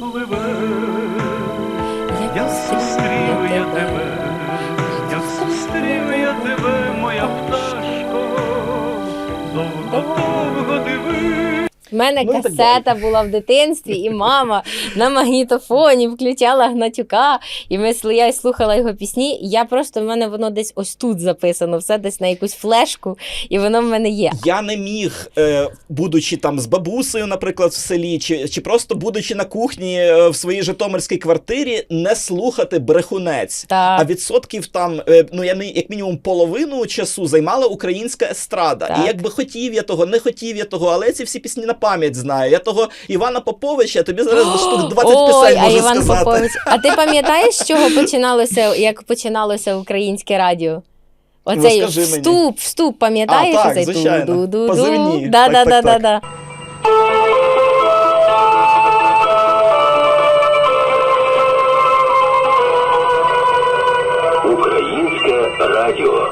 Я зустрів я тебе, я зустрів я тебе, моя пташко, довго-довго диви. У мене Ну, касета була в дитинстві, і мама на магнітофоні включала Гнатюка, і ми я слухала його пісні. І я просто в мене воно десь ось тут записано, все десь на якусь флешку, і воно в мене є. Я не міг, е, будучи там з бабусею, наприклад, в селі, чи, чи просто будучи на кухні е, в своїй житомирській квартирі, не слухати брехунець. Так. А відсотків там, е, ну я мі- як мінімум половину часу займала українська естрада. Так. І якби хотів я того, не хотів я того, але ці всі пісні на пам'ять знаю. Я того Івана Поповича, тобі зараз штук 20 Ой, пісень а Іван сказати. Попович. А ти пам'ятаєш, з чого починалося, як починалося українське радіо? Оцей Розкажи мені. вступ, вступ, пам'ятаєш? А, так, звичайно. Позивні. Да, Так, да, так, да, да, так. да. Українське радіо.